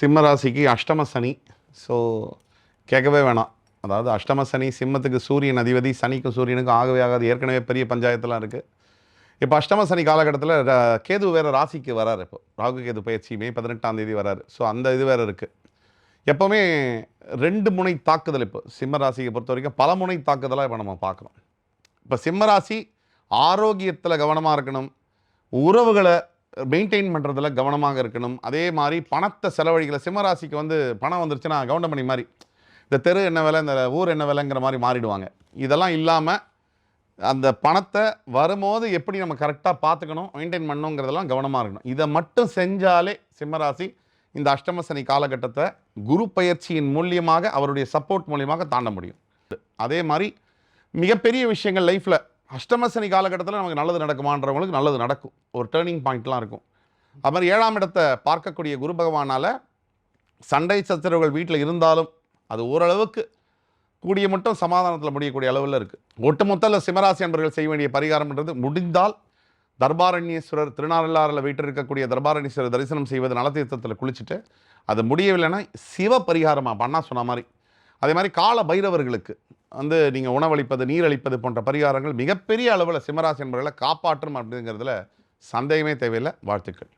சிம்மராசிக்கு அஷ்டம சனி. ஸோ கேட்கவே வேணாம். அதாவது அஷ்டம சனி சிம்மத்துக்கு சூரியன் அதிபதி சனிக்கும் சூரியனுக்கும் ஆகவே ஆகாது. ஏற்கனவே பெரிய பஞ்சாயத்தெலாம் இருக்குது இப்போ அஷ்டம சனி காலகட்டத்தில் கேது வேறு ராசிக்கு வராரு இப்போ. ராகு கேது பயிற்சி மே பதினெட்டாம் தேதி வராரு. ஸோ அந்த இது வேறு இருக்குது எப்போவுமே ரெண்டு முனை தாக்குதல் இப்போ. சிம்ம ராசியை பொறுத்த வரைக்கும் பல முனை தாக்குதலாக இப்போ நம்ம பார்க்குறோம். இப்போ சிம்ம ராசி ஆரோக்கியத்தில் கவனமாக இருக்கணும். உறவுகளை மெயின்டைன் பண்ணுறதுல கவனமாக இருக்கணும். அதே மாதிரி பணத்தை செலவழிக்கல சிம்மராசிக்கு வந்து பணம் வந்துருச்சுன்னா கவுண்டமணி மாதிரி இந்த தெரு என்ன விலை இந்த ஊர் என்ன விலைங்கிற மாதிரி மாறிடுவாங்க. இதெல்லாம் இல்லாமல் அந்த பணத்தை வரும்போது எப்படி நம்ம கரெக்டாக பார்த்துக்கணும் மெயின்டைன் பண்ணணுங்கிறதெல்லாம் கவனமாக இருக்கணும். இதை மட்டும் செஞ்சாலே சிம்மராசி இந்த அஷ்டம சனி காலகட்டத்தை குரு பயிற்சியின் மூலியமாக அவருடைய சப்போர்ட் மூலியமாக தாண்ட முடியும். அதே மாதிரி மிகப்பெரிய விஷயங்கள் லைஃப்பில் அஷ்டம சனி காலகட்டத்தில் நமக்கு நல்லது நடக்குமான்றவங்களுக்கு நல்லது நடக்கும். ஒரு டேர்னிங் பாயிண்ட்லாம் இருக்கும். அது மாதிரி ஏழாம் இடத்தை பார்க்கக்கூடிய குரு பகவானால் சண்டை சச்சரவுகள் வீட்டில் இருந்தாலும் அது ஓரளவுக்கு கூடிய மட்டும் சமாதானத்தில் முடியக்கூடிய அளவில் இருக்குது ஒட்டுமொத்தத்தில் சிம்மராசி அன்பர்கள் செய்ய வேண்டிய பரிகாரம்ன்றது முடிந்தால் தர்பாரண்யேஸ்வரர் திருநாரல்லாறில் வீட்டிருக்கக்கூடிய தர்பாரண்யேஸ்வரர் தரிசனம் செய்வது நலத்தீர்த்தத்தில் குளிச்சுட்டு அது முடியவில்லைன்னா சிவ பரிகாரமாக பண்ணால் சொன்ன மாதிரி. அதே மாதிரி கால பைரவர்களுக்கு வந்து நீங்கள் உணவளிப்பது நீரளிப்பது போன்ற பரிகாரங்கள் மிகப்பெரிய அளவில் சிம்மராசி என்பவர்களை காப்பாற்றும் அப்படிங்கிறதுல சந்தேகமே தேவையில்லை. வாழ்த்துக்கள்.